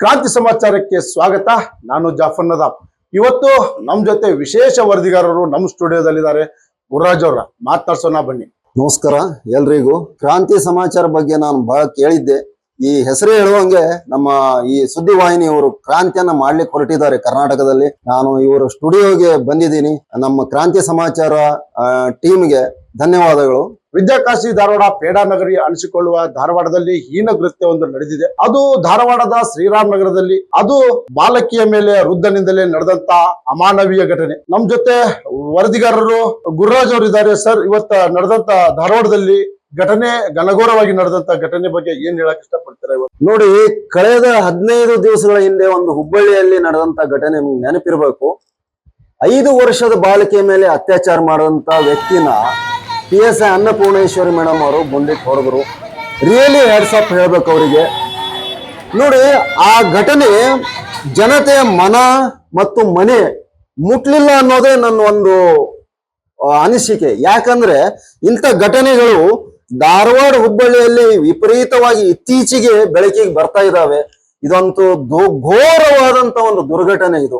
ಕ್ರಾಂತಿ ಸಮಾಚಾರಕ್ಕೆ ಸ್ವಾಗತ. ನಾನು ಜಾಫರ್ ನದಾಬ್. ಇವತ್ತು ನಮ್ ಜೊತೆ ವಿಶೇಷ ವರದಿಗಾರರು ನಮ್ಮ ಸ್ಟುಡಿಯೋದಲ್ಲಿದ್ದಾರೆ. ಗುರುರಾಜ್ ಅವರ, ಮಾತಾಡ್ಸೋಣ ಬನ್ನಿ. ನಮಸ್ಕಾರ ಎಲ್ರಿಗೂ. ಕ್ರಾಂತಿ ಸಮಾಚಾರ ಬಗ್ಗೆ ನಾನು ಬಹಳ ಕೇಳಿದ್ದೆ. ಈ ಹೆಸರೇ ಹೇಳುವಂಗೆ ನಮ್ಮ ಈ ಸುದ್ದಿವಾಹಿನಿಯವರು ಕ್ರಾಂತಿಯನ್ನ ಮಾಡ್ಲಿಕ್ಕೆ ಹೊರಟಿದ್ದಾರೆ ಕರ್ನಾಟಕದಲ್ಲಿ. ನಾನು ಇವರು ಸ್ಟುಡಿಯೋಗೆ ಬಂದಿದ್ದೀನಿ. ನಮ್ಮ ಕ್ರಾಂತಿ ಸಮಾಚಾರ ಟೀಮ್ಗೆ ಧನ್ಯವಾದಗಳು. ವಿದ್ಯಾಕಾಶಿ ಧಾರವಾಡ ಪೇಡಾ ನಗರಿ ಅನಿಸಿಕೊಳ್ಳುವ ಧಾರವಾಡದಲ್ಲಿ ಹೀನ ಕೃತ್ಯ ಒಂದು ನಡೆದಿದೆ. ಅದು ಧಾರವಾಡದ ಶ್ರೀರಾಮ್ ನಗರದಲ್ಲಿ, ಅದು ಬಾಲಕಿಯ ಮೇಲೆ ವೃದ್ಧನಿಂದಲೇ ನಡೆದಂತ ಅಮಾನವೀಯ ಘಟನೆ. ನಮ್ ಜೊತೆ ವರದಿಗಾರರು ಗುರುರಾಜ್ ಅವರು ಇದ್ದಾರೆ ಸರ್. ಇವತ್ತ ನಡೆದಂತ ಧಾರವಾಡದಲ್ಲಿ ಘಟನೆ ಘನಘೋರವಾಗಿ ನಡೆದಂತ ಘಟನೆ ಬಗ್ಗೆ ಏನ್ ಹೇಳಕ್ ಇಷ್ಟಪಡ್ತಾರೆ ನೋಡಿ, ಕಳೆದ ಹದಿನೈದು ದಿವಸಗಳ ಹಿಂದೆ ಒಂದು ಹುಬ್ಬಳ್ಳಿಯಲ್ಲಿ ನಡೆದಂತ ಘಟನೆ ನಿಮ್ಗೆ ನೆನಪಿರ್ಬೇಕು. ಐದು ವರ್ಷದ ಬಾಲಿಕೆ ಮೇಲೆ ಅತ್ಯಾಚಾರ ಮಾಡಿದಂತ ವ್ಯಕ್ತಿನ P S I Annapoorneshwari madam ಅವರು ಗುಂಡಿಟ್ಟು ಹೊಡೆದ್ರು ರಿಯಲಿ ಹೆಡ್ಸ್ ಅಪ್ ಹೇಳ್ಬೇಕು ಅವರಿಗೆ. ನೋಡಿ, ಆ ಘಟನೆ ಜನತೆಯ ಮನ ಮತ್ತು ಮನೆ ಮುಟ್ಲಿಲ್ಲ ಅನ್ನೋದೇ ನನ್ನ ಒಂದು ಅನಿಸಿಕೆ. ಯಾಕಂದ್ರೆ ಇಂಥ ಘಟನೆಗಳು ಧಾರವಾಡ ಹುಬ್ಬಳ್ಳಿಯಲ್ಲಿ ವಿಪರೀತವಾಗಿ ಇತ್ತೀಚೆಗೆ ಬೆಳಕಿಗೆ ಬರ್ತಾ ಇದ್ದಾವೆ. ಇದಂತೂ ಘೋರವಾದಂತ ಒಂದು ದುರ್ಘಟನೆ ಇದು.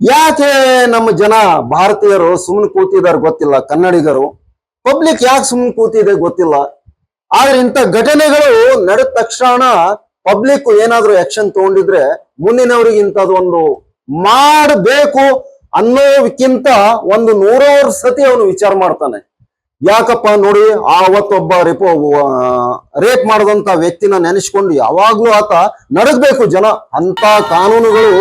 ಯಾಕೆ ನಮ್ಮ ಜನ ಭಾರತೀಯರು ಸುಮ್ಮನೆ ಕೂತಿದ್ದಾರೆ ಗೊತ್ತಿಲ್ಲ, ಕನ್ನಡಿಗರು? ಪಬ್ಲಿಕ್ ಯಾಕೆ ಸುಮ್ಮನೆ ಕೂತಿದೆ ಗೊತ್ತಿಲ್ಲ. ಆದ್ರೆ ಇಂಥ ಘಟನೆಗಳು ನಡೆದ ತಕ್ಷಣ ಪಬ್ಲಿಕ್ ಏನಾದ್ರೂ ಆಕ್ಷನ್ ತಗೊಂಡಿದ್ರೆ ಮುಂದಿನವರಿಗೆ ಇಂಥದ್ದು ಒಂದು ಮಾಡಬೇಕು ಅನ್ನೋದಕ್ಕಿಂತ ಒಂದು ನೂರಾರು ಸತಿ ಅವನು ವಿಚಾರ ಮಾಡ್ತಾನೆ. ಯಾಕಪ್ಪ ನೋಡಿ ಆವತ್ತೊಬ್ಬ ರೇಪೋ ರೇಪ್ ಮಾಡದಂತ ವ್ಯಕ್ತಿನ ನೆನೆಸ್ಕೊಂಡು ಯಾವಾಗ್ಲೂ ಆತ ನಡಗಬೇಕು ಜನ. ಅಂತ ಕಾನೂನುಗಳು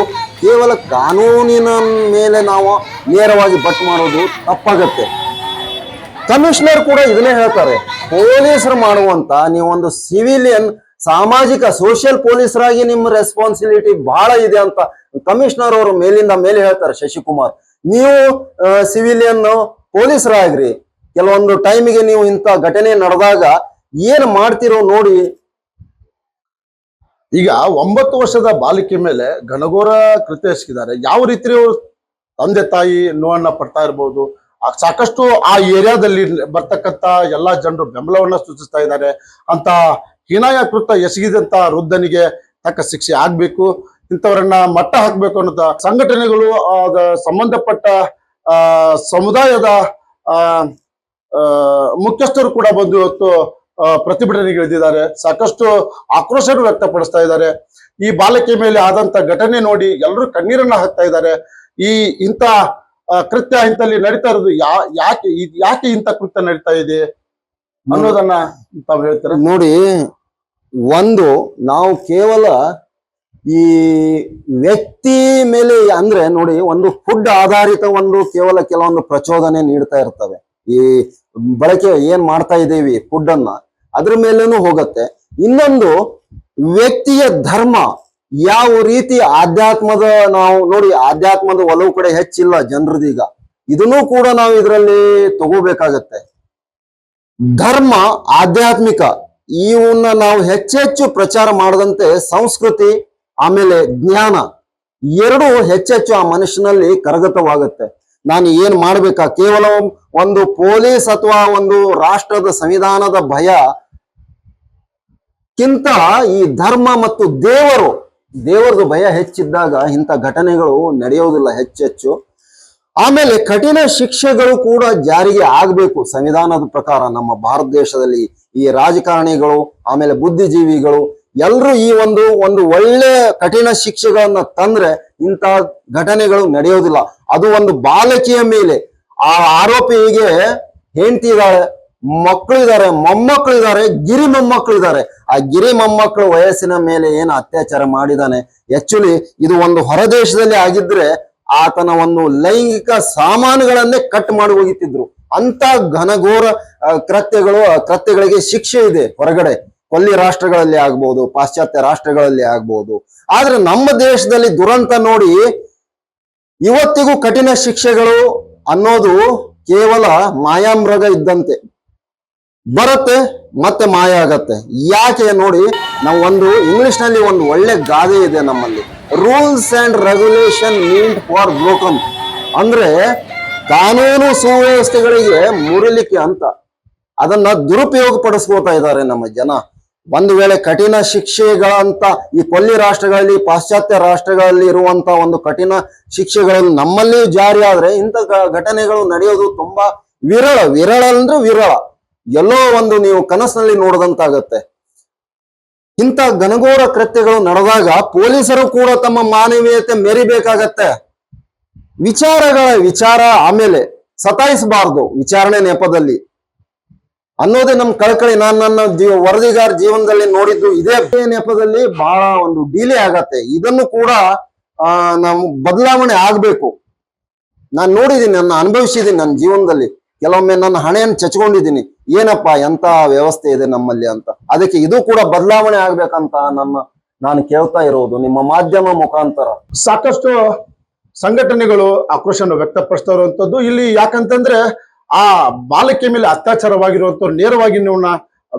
ಕೇವಲ ಕಾನೂನಿನ ಮೇಲೆ ನಾವು ನೇರವಾಗಿ ಬಟ್ ಮಾಡೋದು ತಪ್ಪಾಗತ್ತೆ. ಕಮಿಷನರ್ ಕೂಡ ಇದನ್ನೇ ಹೇಳ್ತಾರೆ, ಪೊಲೀಸರು ಮಾಡುವಂತ ನೀವೊಂದು ಸಿವಿಲಿಯನ್, ಸಾಮಾಜಿಕ, ಸೋಷಿಯಲ್ ಪೊಲೀಸರಾಗಿ ನಿಮ್ಮ ರೆಸ್ಪಾನ್ಸಿಬಿಲಿಟಿ ಬಹಳ ಇದೆ ಅಂತ ಕಮಿಷನರ್ ಅವರು ಮೇಲಿಂದ ಮೇಲೆ ಹೇಳ್ತಾರೆ ಶಶಿಕುಮಾರ್. ನೀವು ಸಿವಿಲಿಯನ್ ಪೊಲೀಸರಾಗ್ರಿ ಕೆಲವೊಂದು ಟೈಮಿಗೆ ನೀವು ಇಂಥ ಘಟನೆ ನಡೆದಾಗ ಏನ್ ಮಾಡ್ತಿರೋ ನೋಡಿ. ಈಗ ಒಂಬತ್ತು ವರ್ಷದ ಬಾಲಿಕೆ ಮೇಲೆ ಘನಘೋರ ಕೃತ್ಯ ಎಸಗಿದ್ದಾರೆ. ಯಾವ ರೀತಿ ತಂದೆ ತಾಯಿ ನೋವನ್ನ ಪಡ್ತಾ ಇರ್ಬೋದು? ಸಾಕಷ್ಟು ಆ ಏರಿಯಾದಲ್ಲಿ ಬರ್ತಕ್ಕಂತ ಎಲ್ಲಾ ಜನರು ಬೆಂಬಲವನ್ನ ಸೂಚಿಸ್ತಾ ಇದ್ದಾರೆ. ಅಂತ ಹೀನಾಯ ಕೃತ್ಯ ಎಸಗಿದಂತ ವೃದ್ಧನಿಗೆ ತಕ್ಕ ಶಿಕ್ಷೆ ಆಗ್ಬೇಕು. ಇಂಥವರನ್ನ ಮಟ್ಟ ಹಾಕ್ಬೇಕು ಅನ್ನೋದ ಸಂಘಟನೆಗಳು ಸಂಬಂಧಪಟ್ಟ ಸಮುದಾಯದ ಮುಖ್ಯಸ್ಥರು ಕೂಡ ಬಂದು ಇವತ್ತು ಪ್ರತಿಭಟನೆ ಪ್ರತಿಭಟನೆಗೆ ಇಳಿದಿದ್ದಾರೆ. ಸಾಕಷ್ಟು ಆಕ್ರೋಶ ವ್ಯಕ್ತಪಡಿಸ್ತಾ ಇದ್ದಾರೆ. ಈ ಬಾಲಕಿ ಮೇಲೆ ಆದಂತ ಘಟನೆ ನೋಡಿ ಎಲ್ಲರೂ ಕಣ್ಣೀರನ್ನ ಹಾಕ್ತಾ ಇದ್ದಾರೆ. ಈ ಇಂಥ ಕೃತ್ಯ ಇಂಥಲ್ಲಿ ನಡೀತಾ ಇರೋದು ಯಾ, ಯಾಕೆ ಯಾಕೆ ಇಂಥ ಕೃತ್ಯ ನಡೀತಾ ಇದೆ ಅನ್ನೋದನ್ನ ತಾವು ಹೇಳ್ತಾರೆ? ನೋಡಿ, ಒಂದು, ನಾವು ಕೇವಲ ಈ ವ್ಯಕ್ತಿ ಮೇಲೆ ಅಂದ್ರೆ ನೋಡಿ, ಒಂದು ಫುಡ್ ಆಧಾರಿತ ಒಂದು ಕೇವಲ ಕೆಲವೊಂದು ಪ್ರಚೋದನೆ ನೀಡ್ತಾ ಇರ್ತವೆ. ಈ ಬಳಕೆ ಏನ್ ಮಾಡ್ತಾ ಇದ್ದೀವಿ ಫುಡ್ ಅನ್ನ, ಅದ್ರ ಮೇಲೇನು ಹೋಗತ್ತೆ. ಇನ್ನೊಂದು ವ್ಯಕ್ತಿಯ ಧರ್ಮ ಯಾವ ರೀತಿ ಆಧ್ಯಾತ್ಮದ ನಾವು ನೋಡಿ, ಆಧ್ಯಾತ್ಮದ ಒಲವು ಕಡೆ ಹೆಚ್ಚಿಲ್ಲ ಜನರದೀಗ. ಇದನ್ನೂ ಕೂಡ ನಾವು ಇದರಲ್ಲಿ ತಗೋಬೇಕಾಗತ್ತೆ. ಧರ್ಮ ಆಧ್ಯಾತ್ಮಿಕ, ಇವನ್ನ ನಾವು ಹೆಚ್ಚೆಚ್ಚು ಪ್ರಚಾರ ಮಾಡದಂತೆ ಸಂಸ್ಕೃತಿ, ಆಮೇಲೆ ಜ್ಞಾನ, ಎರಡು ಹೆಚ್ಚೆಚ್ಚು ಆ ಮನುಷ್ಯನಲ್ಲಿ ಕರಗತವಾಗುತ್ತೆ. ನಾನು ಏನ್ ಮಾಡಬೇಕಾ? ಕೇವಲ ಒಂದು ಪೊಲೀಸ್ ಅಥವಾ ಒಂದು ರಾಷ್ಟ್ರದ ಸಂವಿಧಾನದ ಭಯ. ಕಿಂತ ಈ ಧರ್ಮ ಮತ್ತು ದೇವರು ದೇವರದು ಭಯ ಹೆಚ್ಚಿದ್ದಾಗ ಇಂಥ ಘಟನೆಗಳು ನಡೆಯೋದಿಲ್ಲ ಹೆಚ್ಚೆಚ್ಚು. ಆಮೇಲೆ ಕಠಿಣ ಶಿಕ್ಷೆಗಳು ಕೂಡ ಜಾರಿಗೆ ಆಗಬೇಕು ಸಂವಿಧಾನದ ಪ್ರಕಾರ ನಮ್ಮ ಭಾರತ ದೇಶದಲ್ಲಿ ಈ ರಾಜಕಾರಣಿಗಳು, ಆಮೇಲೆ ಬುದ್ಧಿಜೀವಿಗಳು ಎಲ್ಲರೂ ಈ ಒಂದು ಒಂದು ಒಳ್ಳೆ ಕಠಿಣ ಶಿಕ್ಷೆಗಳನ್ನ ತಂದ್ರೆ ಇಂಥ ಘಟನೆಗಳು ನಡೆಯೋದಿಲ್ಲ. ಅದು ಒಂದು ಬಾಲಕಿಯ ಮೇಲೆ. ಆ ಆರೋಪಿಗೆ ಹೆಂಡತಿ ಇದ್ದಾಳೆ ಮಕ್ಕಳಿದ್ದಾರೆ ಮೊಮ್ಮಕ್ಕಳಿದ್ದಾರೆ ಗಿರಿ ಮೊಮ್ಮಕ್ಕಳಿದ್ದಾರೆ ಆ ಗಿರಿ ಮೊಮ್ಮಕ್ಕಳ ವಯಸ್ಸಿನ ಮೇಲೆ ಏನು ಅತ್ಯಾಚಾರ ಮಾಡಿದಾನೆ. ಆಕ್ಚುಲಿ ಇದು ಒಂದು ಹೊರದೇಶದಲ್ಲಿ ಆಗಿದ್ರೆ ಆತನ ಒಂದು ಲೈಂಗಿಕ ಸಾಮಾನುಗಳನ್ನೇ ಕಟ್ ಮಾಡಿ ಹೋಗಿತ್ತಿದ್ರು. ಅಂತ ಘನಘೋರ ಕೃತ್ಯಗಳು ಕೃತ್ಯಗಳಿಗೆ ಶಿಕ್ಷೆ ಇದೆ ಹೊರಗಡೆ. ಕೊಲ್ಲಿ ರಾಷ್ಟ್ರಗಳಲ್ಲಿ ಆಗ್ಬೋದು, ಪಾಶ್ಚಾತ್ಯ ರಾಷ್ಟ್ರಗಳಲ್ಲಿ ಆಗ್ಬೋದು. ಆದ್ರೆ ನಮ್ಮ ದೇಶದಲ್ಲಿ ದುರಂತ ನೋಡಿ ಇವತ್ತಿಗೂ ಕಠಿಣ ಶಿಕ್ಷೆಗಳು ಅನ್ನೋದು ಕೇವಲ ಮಾಯಾಮೃಗ ಇದ್ದಂತೆ. ಬರುತ್ತೆ, ಮತ್ತೆ ಮಾಯ ಆಗತ್ತೆ. ಯಾಕೆ ನೋಡಿ, ನಾವು ಒಂದು ಇಂಗ್ಲಿಷ್ನಲ್ಲಿ ಒಂದು ಒಳ್ಳೆ ಗಾದೆ ಇದೆ ನಮ್ಮಲ್ಲಿ. Rules and regulation need for broken. ಅಂದ್ರೆ ಕಾನೂನು ಸುವ್ಯವಸ್ಥೆಗಳಿಗೆ ಮುರಿಲಿಕ್ಕೆ ಅಂತ. ಅದನ್ನ ದುರುಪಯೋಗ ಪಡಿಸ್ಕೋತಾ ಇದ್ದಾರೆ ನಮ್ಮ ಜನ. ಒಂದು ವೇಳೆ ಕಠಿಣ ಶಿಕ್ಷೆಗಳಂತ ಈ ಕೊಲ್ಲಿ ರಾಷ್ಟ್ರಗಳಲ್ಲಿ, ಪಾಶ್ಚಾತ್ಯ ರಾಷ್ಟ್ರಗಳಲ್ಲಿ ಇರುವಂತ ಒಂದು ಕಠಿಣ ಶಿಕ್ಷೆಗಳನ್ನು ನಮ್ಮಲ್ಲಿ ಜಾರಿ ಆದ್ರೆ ಇಂಥ ಘಟನೆಗಳು ನಡೆಯೋದು ತುಂಬಾ ವಿರಳ ವಿರಳ ಅಂದ್ರೆ ವಿರಳ. ಎಲ್ಲೋ ಒಂದು ನೀವು ಕನಸಿನಲ್ಲಿ ನೋಡದಂತಾಗತ್ತೆ. ಇಂಥ ಘನಘೋರ ಕೃತ್ಯಗಳು ನಡೆದಾಗ ಪೊಲೀಸರು ಕೂಡ ತಮ್ಮ ಮಾನವೀಯತೆ ಮೆರಿಬೇಕಾಗತ್ತೆ. ವಿಚಾರಗಳ ವಿಚಾರ ಆಮೇಲೆ ಸತಾಯಿಸಬಾರ್ದು ವಿಚಾರಣೆ ನೆಪದಲ್ಲಿ. ಅನ್ನೋದೇ ನಮ್ ಕಳಕಳಿ. ನಾನು ನನ್ನ ವರದಿಗಾರ ಜೀವನದಲ್ಲಿ ನೋಡಿದ್ದು ಇದೇ. ನೆಪದಲ್ಲಿ ಬಹಳ ಒಂದು ಡೀಲೇ ಆಗತ್ತೆ. ಇದನ್ನು ಕೂಡ, ಆ, ನಾವು ಬದಲಾವಣೆ ಆಗ್ಬೇಕು. ನಾನು ನೋಡಿದೀನಿ, ನನ್ನ ಅನುಭವಿಸಿದ್ದೀನಿ ನನ್ನ ಜೀವನದಲ್ಲಿ. ಕೆಲವೊಮ್ಮೆ ನನ್ನ ಹಣೆಯನ್ನು ಚಚ್ಕೊಂಡಿದ್ದೀನಿ ಏನಪ್ಪಾ, ಎಂತ ವ್ಯವಸ್ಥೆ ಇದೆ ನಮ್ಮಲ್ಲಿ ಅಂತ. ಅದಕ್ಕೆ ಇದು ಕೂಡ ಬದಲಾವಣೆ ಆಗ್ಬೇಕಂತ ನನ್ನ, ನಾನು ಕೇಳ್ತಾ ಇರೋದು. ನಿಮ್ಮ ಮಾಧ್ಯಮ ಮುಖಾಂತರ. ಸಾಕಷ್ಟು ಸಂಘಟನೆಗಳು ಆಕ್ರೋಶವನ್ನು ವ್ಯಕ್ತಪಡಿಸ್ತಾ ಇರುವಂತದ್ದು. ಇಲ್ಲಿ ಯಾಕಂತಂದ್ರೆ ಆ ಬಾಲಕಿಯ ಮೇಲೆ ಅತ್ಯಾಚಾರವಾಗಿರುವಂತ ನೇರವಾಗಿ ನೀವು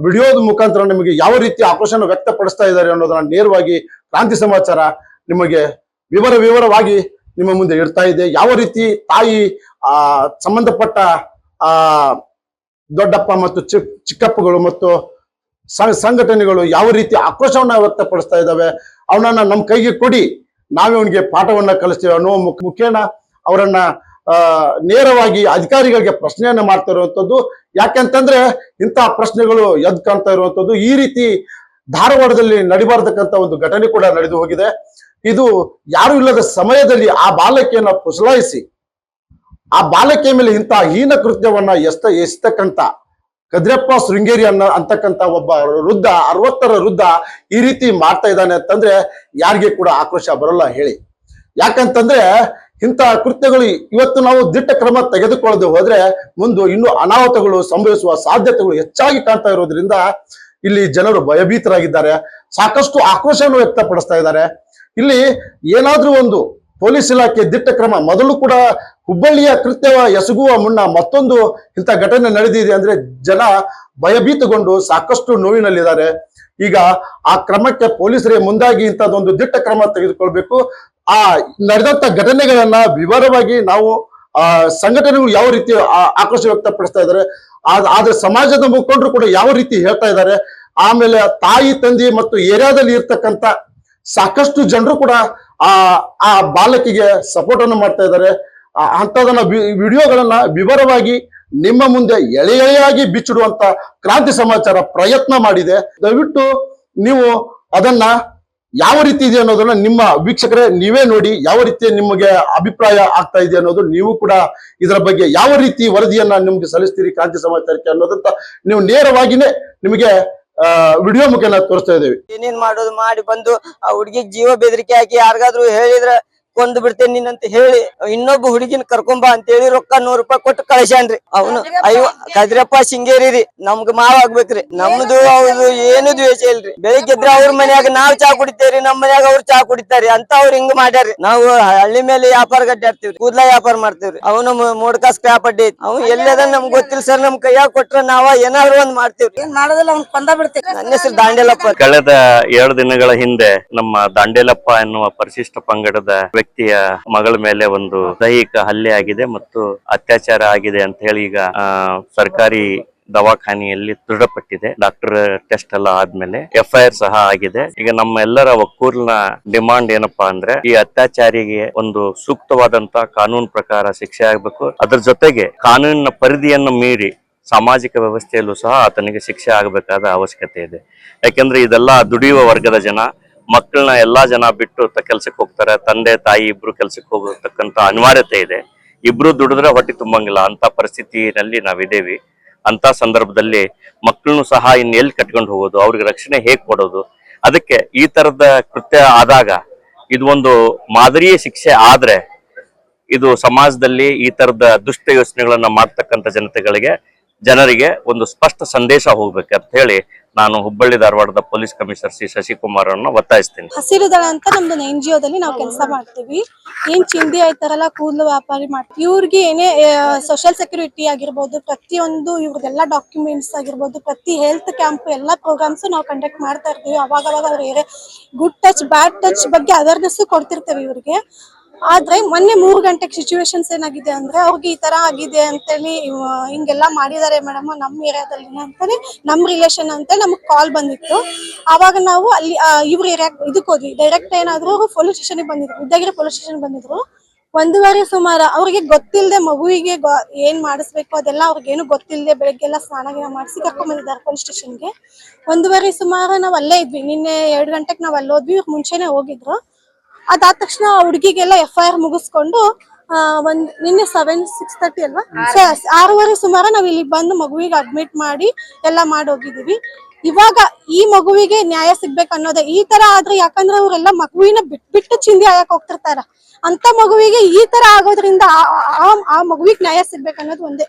ವಿಡಿಯೋದ ಮುಖಾಂತರ ನಿಮಗೆ ಯಾವ ರೀತಿ ಆಕ್ರೋಶನ ವ್ಯಕ್ತಪಡಿಸ್ತಾ ಇದ್ದಾರೆ ಅನ್ನೋದನ್ನ ನೇರವಾಗಿ ಕ್ರಾಂತಿ ಸಮಾಚಾರ ನಿಮಗೆ ವಿವರ ವಿವರವಾಗಿ ನಿಮ್ಮ ಮುಂದೆ ಇಡ್ತಾ ಇದೆ. ಯಾವ ರೀತಿ ತಾಯಿ, ಆ, ಸಂಬಂಧಪಟ್ಟ, ಆ, ದೊಡ್ಡಪ್ಪ ಮತ್ತು ಚಿಕ್, ಚಿಕ್ಕಪ್ಪಗಳು ಮತ್ತು ಸಂಘಟನೆಗಳು ಯಾವ ರೀತಿ ಆಕ್ರೋಶವನ್ನ ವ್ಯಕ್ತಪಡಿಸ್ತಾ ಇದ್ದಾವೆ, ಅವನನ್ನ ನಮ್ಮ ಕೈಗೆ ಕೊಡಿ, ನಾವೇ ಅವನಿಗೆ ಪಾಠವನ್ನ ಕಲಿಸ್ತೇವೆ ಅನ್ನೋ ಮುಖ್ಯ ಮುಖೇನ ಅವರನ್ನ ನೇರವಾಗಿ ಅಧಿಕಾರಿಗಳಿಗೆ ಪ್ರಶ್ನೆಯನ್ನ ಮಾಡ್ತಾ ಇರುವಂಥದ್ದು ಯಾಕೆಂತಂದ್ರೆ ಇಂತಹ ಪ್ರಶ್ನೆಗಳು ಎದ್ ಕಾಣ್ತಾ ಇರುವಂತದ್ದು. ಈ ರೀತಿ ಧಾರವಾಡದಲ್ಲಿ ನಡಿಬಾರ್ದಕ್ಕಂತ ಒಂದು ಘಟನೆ ಕೂಡ ನಡೆದು ಹೋಗಿದೆ. ಇದು ಯಾರು ಇಲ್ಲದ ಸಮಯದಲ್ಲಿ ಆ ಬಾಲಕಿಯನ್ನ ಪುಸಲಾಯಿಸಿ, ಆ ಬಾಲಕಿಯ ಮೇಲೆ ಇಂಥ ಹೀನ ಕೃತ್ಯವನ್ನ ಎಸ್ತ ಎಸ್ತಕ್ಕಂತ ಕದ್ರಪ್ಪ ಶೃಂಗೇರಿ ಅನ್ನ ಅಂತಕ್ಕಂತ ಒಬ್ಬ ವೃದ್ಧ, ಅರವತ್ತರ ವೃದ್ಧ ಈ ರೀತಿ ಮಾಡ್ತಾ ಇದ್ದಾನೆ ಅಂತಂದ್ರೆ ಯಾರಿಗೆ ಕೂಡ ಆಕ್ರೋಶ ಬರಲ್ಲ ಹೇಳಿ. ಯಾಕಂತಂದ್ರೆ ಇಂತಹ ಕೃತ್ಯಗಳು ಇವತ್ತು ನಾವು ದಿಟ್ಟ ಕ್ರಮ ತೆಗೆದುಕೊಳ್ಳದೆ ಹೋದ್ರೆ ಮುಂದೆ ಇನ್ನೂ ಅನಾಹುತಗಳು ಸಂಭವಿಸುವ ಸಾಧ್ಯತೆಗಳು ಹೆಚ್ಚಾಗಿ ಕಾಣ್ತಾ ಇರೋದ್ರಿಂದ ಇಲ್ಲಿ ಜನರು ಭಯಭೀತರಾಗಿದ್ದಾರೆ. ಸಾಕಷ್ಟು ಆಕ್ರೋಶವನ್ನು ವ್ಯಕ್ತಪಡಿಸ್ತಾ ಇದ್ದಾರೆ. ಇಲ್ಲಿ ಏನಾದ್ರೂ ಒಂದು ಪೊಲೀಸ್ ಇಲಾಖೆ ದಿಟ್ಟ ಕ್ರಮ ಮೊದಲು ಕೂಡ ಹುಬ್ಬಳ್ಳಿಯ ಕೃತ್ಯವ ಎಸಗುವ ಮುನ್ನ ಮತ್ತೊಂದು ಇಂಥ ಘಟನೆ ನಡೆದಿದೆ ಅಂದ್ರೆ ಜನ ಭಯಭೀತಗೊಂಡು ಸಾಕಷ್ಟು ನೋವಿನಲ್ಲಿದ್ದಾರೆ. ಈಗ ಆ ಕ್ರಮಕ್ಕೆ ಪೊಲೀಸರೇ ಮುಂದಾಗಿ ಇಂಥದ್ದೊಂದು ದಿಟ್ಟ ಕ್ರಮ ತೆಗೆದುಕೊಳ್ಬೇಕು. ಆ ನಡೆದಂತ ಘಟನೆಗಳನ್ನ ವಿವರವಾಗಿ ನಾವು, ಆ, ಸಂಘಟನೆಗಳು ಯಾವ ರೀತಿ ಆಕ್ರೋಶ ವ್ಯಕ್ತಪಡಿಸ್ತಾ ಇದ್ದಾರೆ, ಆದ್- ಆದ್ರೆ ಸಮಾಜದ ಮುಖಂಡರು ಕೂಡ ಯಾವ ರೀತಿ ಹೇಳ್ತಾ ಇದ್ದಾರೆ, ಆಮೇಲೆ ತಾಯಿ, ತಂದೆ ಮತ್ತು ಏರಿಯಾದಲ್ಲಿ ಇರ್ತಕ್ಕಂತ ಸಾಕಷ್ಟು ಜನರು ಕೂಡ, ಆ ಆ ಬಾಲಕಿಗೆ ಸಪೋರ್ಟ್ ಅನ್ನು ಮಾಡ್ತಾ ಇದ್ದಾರೆ. ಅಂತದನ್ನ ವಿಡಿಯೋಗಳನ್ನ ವಿವರವಾಗಿ ನಿಮ್ಮ ಮುಂದೆ ಎಳೆ ಎಳೆಯಾಗಿ ಬಿಚ್ಚಿಡುವಂತ ಕ್ರಾಂತಿ ಸಮಾಚಾರ ಪ್ರಯತ್ನ ಮಾಡಿದೆ. ದಯವಿಟ್ಟು ನೀವು ಅದನ್ನ ಯಾವ ರೀತಿ ಇದೆ ಅನ್ನೋದನ್ನ ನಿಮ್ಮ ವೀಕ್ಷಕರೇ ನೀವೇ ನೋಡಿ, ಯಾವ ರೀತಿ ನಿಮಗೆ ಅಭಿಪ್ರಾಯ ಆಗ್ತಾ ಇದೆ ಅನ್ನೋದು ನೀವು ಕೂಡ ಇದರ ಬಗ್ಗೆ ಯಾವ ರೀತಿ ವರದಿಯನ್ನ ನಿಮ್ಗೆ ಸಲ್ಲಿಸ್ತೀರಿ ಕ್ರಾಂತಿ ಸಮಾಚಾರಕ್ಕೆ ಅನ್ನೋದಂತ ನೀವು ನೇರವಾಗಿನೇ ನಿಮಗೆ ವಿಡಿಯೋ ಮುಖೇನ ತೋರಿಸ್ತಾ ಇದ್ದೇವೆ. ಏನೇನ್ ಮಾಡೋದು ಮಾಡಿ ಬಂದು ಆ ಹುಡುಗಿಗೆ ಜೀವ ಬೆದರಿಕೆ ಹಾಕಿ ಯಾರಿಗಾದ್ರೂ ಹೇಳಿದ್ರ ಕೊಂದ್ ಬಿಡ್ತೇನೆ ನೀನ್ ಅಂತ ಹೇಳಿ. ಇನ್ನೊಬ್ಬ ಹುಡುಗಿನ ಕರ್ಕೊಂಬ ಅಂತ ಹೇಳಿ ರೊಕ್ಕ ನೂರ್ ರೂಪಾಯಿ ಕೊಟ್ಟು ಕಳಿಸ್ಯಾನ್ರಿ. ಅವನು ಅಯ್ಯೋ ಕದ್ರಪ್ಪ ಸಿಂಗೇರಿ ರೀ. ನಮ್ಗ ಮಾವ ಆಗ್ಬೇಕ್ರಿ. ನಮ್ದು ಅವ್ರದು ಏನು ದ್ವೇಷ ಇಲ್ರಿ. ಬೆಳಿಗ್ಗೆ ಇದ್ರೆ ಅವ್ರ ಮನ್ಯಾಗ ನಾವ್ ಚಾ ಕುಡಿತೇವ್ರಿ. ನಮ್ ಮನ್ಯಾಗ ಅವ್ರು ಚಾ ಕುಡಿತಾರಿ ಅಂತ ಅವ್ರ ಹಿಂಗ್ ಮಾಡ್ಯಾರಿ ನಾವು ಹಳ್ಳಿ ಮೇಲೆ ವ್ಯಾಪಾರ ಗಡ್ಡಾಡ್ತೀವ್ರಿ ಕೂದ್ಲ ವ್ಯಾಪಾರ ಮಾಡ್ತೇವ್ರಿ. ಅವನು ಮೋಡ್ಕಾ ಸ್ಕ್ರಾಪ್ ಅಡ್ಡಿ ಐತಿ. ಅವ್ನು ಎಲ್ಲದ ನಮ್ಗ್ ಗೊತ್ತಿಲ್ಲ ಸರ್. ನಮ್ ಕೈಯಾಗ ಕೊಟ್ರ ನಾವ ಏನಾದ್ರು ಒಂದ್ ಮಾಡ್ತೇವ್ರಿ. ಏನ್ ಮಾಡೋದಿಲ್ಲ ಅವ್ನ್ ಕೊಂದ ಬಿಡ್ತೇವೆ ನನ್ನ ಹೆಸರು ದಾಂಡೇಲಪ್ಪ. ಕಳೆದ ಏಳು ದಿನಗಳ ಹಿಂದೆ ನಮ್ಮ ದಾಂಡೇಲಪ್ಪ ಎನ್ನುವ ಪರಿಶಿಷ್ಟ ಪಂಗಡದ ವ್ಯಕ್ತಿಯ ಮಗಳ ಮೇಲೆ ಒಂದು ದೈಹಿಕ ಹಲ್ಲೆ ಆಗಿದೆ ಮತ್ತು ಅತ್ಯಾಚಾರ ಆಗಿದೆ ಅಂತ ಹೇಳಿ ಈಗ ಸರ್ಕಾರಿ ದವಾಖಾನೆಯಲ್ಲಿ ದೃಢಪಟ್ಟಿದೆ. ಡಾಕ್ಟರ್ ಟೆಸ್ಟ್ ಎಲ್ಲ ಆದ್ಮೇಲೆ ಎಫ್ಐಆರ್ ಸಹ ಆಗಿದೆ. ಈಗ ನಮ್ಮ ಎಲ್ಲರ ಒಕ್ಕೂರಿನ ಡಿಮಾಂಡ್ ಏನಪ್ಪಾ ಅಂದ್ರೆ, ಈ ಅತ್ಯಾಚಾರಿಗೆ ಒಂದು ಸೂಕ್ತವಾದಂತ ಕಾನೂನು ಪ್ರಕಾರ ಶಿಕ್ಷೆ ಆಗ್ಬೇಕು. ಅದ್ರ ಜೊತೆಗೆ ಕಾನೂನಿನ ಪರಿಧಿಯನ್ನು ಮೀರಿ ಸಾಮಾಜಿಕ ವ್ಯವಸ್ಥೆಯಲ್ಲೂ ಸಹ ಆತನಿಗೆ ಶಿಕ್ಷೆ ಆಗಬೇಕಾದ ಅವಶ್ಯಕತೆ ಇದೆ. ಯಾಕೆಂದ್ರೆ ಇದೆಲ್ಲ ದುಡಿಯುವ ವರ್ಗದ ಜನ ಮಕ್ಕಳನ್ನ ಎಲ್ಲಾ ಜನ ಬಿಟ್ಟು ಕೆಲಸಕ್ಕೆ ಹೋಗ್ತಾರೆ, ತಂದೆ, ತಾಯಿ ಇಬ್ರು ಕೆಲ್ಸಕ್ಕೆ ಹೋಗತಕ್ಕಂತ ಅನಿವಾರ್ಯತೆ ಇದೆ. ಇಬ್ರು ದುಡಿದ್ರೆ ಹೊಟ್ಟೆ ತುಂಬಂಗಿಲ್ಲ, ಅಂತ ಪರಿಸ್ಥಿತಿನಲ್ಲಿ ನಾವಿದ್ದೇವೆ ಅಂತ ಸಂದರ್ಭದಲ್ಲಿ ಮಕ್ಕಳನ್ನು ಸಹ ಇನ್ ಎಲ್ಲಿ ಕಟ್ಕೊಂಡು ಹೋಗೋದು, ಅವ್ರಿಗೆ ರಕ್ಷಣೆ ಹೇಗ್ ಕೊಡೋದು? ಅದಕ್ಕೆ ಈ ತರದ ಕೃತ್ಯ ಆದಾಗ ಇದು ಒಂದು ಮಾದರಿಯ ಶಿಕ್ಷೆ ಆದ್ರೆ ಇದು ಸಮಾಜದಲ್ಲಿ ಈ ತರದ ದುಷ್ಟ ಯೋಚನೆಗಳನ್ನ ಮಾಡ್ತಕ್ಕಂಥ ಜನತೆಗಳಿಗೆ, ಜನರಿಗೆ ಒಂದು ಸ್ಪಷ್ಟ ಸಂದೇಶ ಹೋಗ್ಬೇಕು ಅಂತ ಹೇಳಿ ನಾನು ಹುಬ್ಬಳ್ಳಿ ಧಾರವಾಡದ ಪೊಲೀಸ್ ಕಮಿಷನರ್ ಶ್ರೀ ಶಶಿಕುಮಾರ್ ಅನ್ನ ಒತ್ತಾಯಿಸ್ತೀನಿ. ಹಸಿರು ದಳ ಅಂತ ನಮ್ದು ಎನ್ ಜಿ ದಲ್ಲಿ ನಾವು ಕೆಲಸ ಮಾಡ್ತೀವಿ. ಏನ್ ಚಿಂದಿ ಆಯ್ತಾರಲ್ಲ, ಕೂದಲು ವ್ಯಾಪಾರಿ ಮಾಡ್ತೀವಿ ಇವ್ರಿಗೆ ಏನೇ ಸೋಷಿಯಲ್ ಸೆಕ್ಯೂರಿಟಿ ಆಗಿರ್ಬೋದು, ಪ್ರತಿಯೊಂದು ಇವ್ರದೆಲ್ಲ ಡಾಕ್ಯುಮೆಂಟ್ಸ್ ಆಗಿರ್ಬೋದು, ಪ್ರತಿ ಹೆಲ್ತ್ ಕ್ಯಾಂಪ್ ಎಲ್ಲ ಪ್ರೋಗ್ರಾಮ್ಸ್ ನಾವು ಕಂಡಕ್ಟ್ ಮಾಡ್ತಾ ಇರ್ತೀವಿ. ಅವಾಗ ಅವಾಗ ಅವ್ರಿಗೆ ಗುಡ್ ಟಚ್ ಬ್ಯಾಡ್ ಟಚ್ ಬಗ್ಗೆ ಅವೇರ್ನೆಸ್ ಕೊಡ್ತಿರ್ತೇವೆ ಇವ್ರಿಗೆ. ಆದ್ರೆ ಮೊನ್ನೆ ಮೂರು ಗಂಟೆಗೆ ಸಿಚುವೇಶನ್ಸ್ ಏನಾಗಿದೆ ಅಂದ್ರೆ ಅವ್ರಿಗೆ ಈ ತರ ಆಗಿದೆ ಅಂತೇಳಿ ಹೇಳಿ ಹಿಂಗೆಲ್ಲ ಮಾಡಿದ್ದಾರೆ ಮೇಡಮ್ ನಮ್ಮ ಏರಿಯಾದಲ್ಲಿ ಅಂತಾನೆ ನಮ್ ರಿಲೇಷನ್ ಅಂತ ನಮಗ್ ಕಾಲ್ ಬಂದಿತ್ತು. ಅವಾಗ ನಾವು ಅಲ್ಲಿ ಇವ್ರ ಏರಿಯಾ ಇದಕ್ಕೆ ಹೋದ್ವಿ. ಡೈರೆಕ್ಟ್ ಏನಾದ್ರು ಪೊಲೀಸ್ ಸ್ಟೇಷನ್ ಬಂದಿದ್ರು. ಉದ್ದಗಿರಿ ಪೊಲೀಸ್ ಸ್ಟೇಷನ್ ಬಂದಿದ್ರು. ಒಂದೂವರೆ ಸುಮಾರು, ಅವ್ರಿಗೆ ಗೊತ್ತಿಲ್ಲದೆ ಮಗುವಿಗೆ ಏನ್ ಮಾಡಿಸ್ಬೇಕು ಅದೆಲ್ಲ ಅವ್ರಿಗೆ ಏನು ಗೊತ್ತಿಲ್ಲದೆ ಬೆಳಗ್ಗೆಲ್ಲ ಸ್ನಾನ ಗಿನ ಮಾಡಿಸಿ ಕರ್ಕೊಂಡ್ ಬಂದಿದ್ದಾರೆ ಪೊಲೀಸ್ ಸ್ಟೇಷನ್ಗೆ ಒಂದೂವರೆ ಸುಮಾರು ನಾವ್ ಅಲ್ಲೇ ಇದ್ವಿ. ನಿನ್ನೆ ಎರಡು ಗಂಟೆಗೆ ನಾವು ಅಲ್ಲಿ ಹೋದ್ವಿ ಇವ್ರು ಮುಂಚೆನೆ ಹೋಗಿದ್ರು. ಅದಾದ ತಕ್ಷಣ ಹುಡುಗಿಗೆಲ್ಲ ಎಫ್ ಐ ಆರ್ ಮುಗಿಸ್ಕೊಂಡು ಒಂದ್ ನಿನ್ನೆ ಸೆವೆನ್ ಸಿಕ್ಸ್ ತರ್ಟಿ ಅಲ್ವಾ? ಆರೂವರೆ ಸುಮಾರು ನಾವ್ ಇಲ್ಲಿ ಬಂದು ಮಗುವಿಗೆ ಅಡ್ಮಿಟ್ ಮಾಡಿ ಎಲ್ಲ ಮಾಡಿ ಹೋಗಿದೀವಿ ಇವಾಗ ಈ ಮಗುವಿಗೆ ನ್ಯಾಯ ಸಿಗ್ಬೇಕು ಅನ್ನೋದೇ ಈ ತರ ಆದ್ರೆ ಯಾಕಂದ್ರೆ ಅವರೆಲ್ಲ ಮಗುವಿನ ಬಿಟ್, ಬಿಟ್ಟು ಚಿಂದಿ ಆಯಕ್ ಹೋಗ್ತಿರ್ತಾರ. ಅಂತ ಮಗುವಿಗೆ ಈ ತರ ಆಗೋದ್ರಿಂದ ಆ- ಮಗುವಿಗೆ ನ್ಯಾಯ ಸಿಗ್ಬೇಕು ಅನ್ನೋದು ಒಂದೇ.